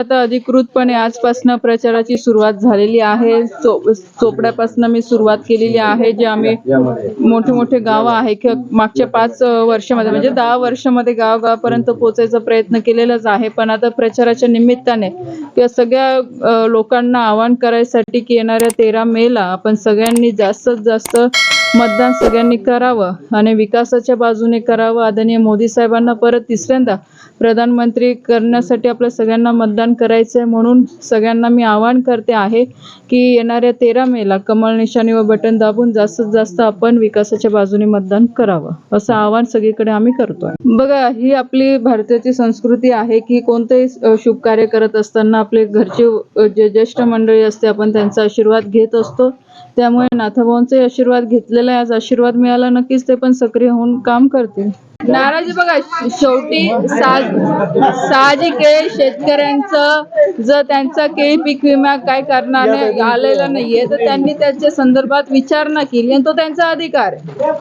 आता अधिकृतपणे आजपासून प्रचाराची सुरुवात झालेली आहे. चो चोपड्यापासून मी सुरुवात केलेली आहे जे आम्ही मोठे मोठे गावं आहे. किंवा मागच्या पाच वर्षामध्ये म्हणजे दहा वर्षामध्ये गावगावापर्यंत पोहोचायचा प्रयत्न केलेलाच आहे. पण आता प्रचाराच्या निमित्ताने किंवा सगळ्या लोकांना आवाहन करायसाठी की येणाऱ्या तेरा मेला आपण सगळ्यांनी जास्तीत जास्त मतदान सगळ्यांनी करावं आणि विकासाच्या बाजूने करावं. आदरणीय मोदी साहेबांना परत तिसऱ्यांदा प्रधानमंत्री करण्यासाठी आपल्या सगळ्यांना मतदान करायचं आहे म्हणून सगळ्यांना मी आवाहन करते आहे की येणाऱ्या तेरा मेला कमळ निशाणी व बटन दाबून जास्तीत जास्त आपण विकासाच्या बाजूने मतदान करावं असं आवाहन सगळीकडे आम्ही करतोय. बघा ही आपली भारताची संस्कृती आहे की कोणतेही शुभ कार्य करत असताना आपले घरचे जे ज्येष्ठ मंडळी असते आपण त्यांचा आशीर्वाद घेत असतो. त्यामुळे नाथाभाऊंचाही आशीर्वाद घेतला आहे आज आशीर्वाद मिळाला नक्कीच ते पण सक्रिय होऊन काम करतील. नाराजी बघा शेवटी साहजी साहजिक आहे शेतकऱ्यांचं जर त्यांचा केळी पीक विमा काय करणार आलेला नाहीये तर त्यांनी त्याच्या संदर्भात विचारणा केली आणि तो त्यांचा अधिकार आहे.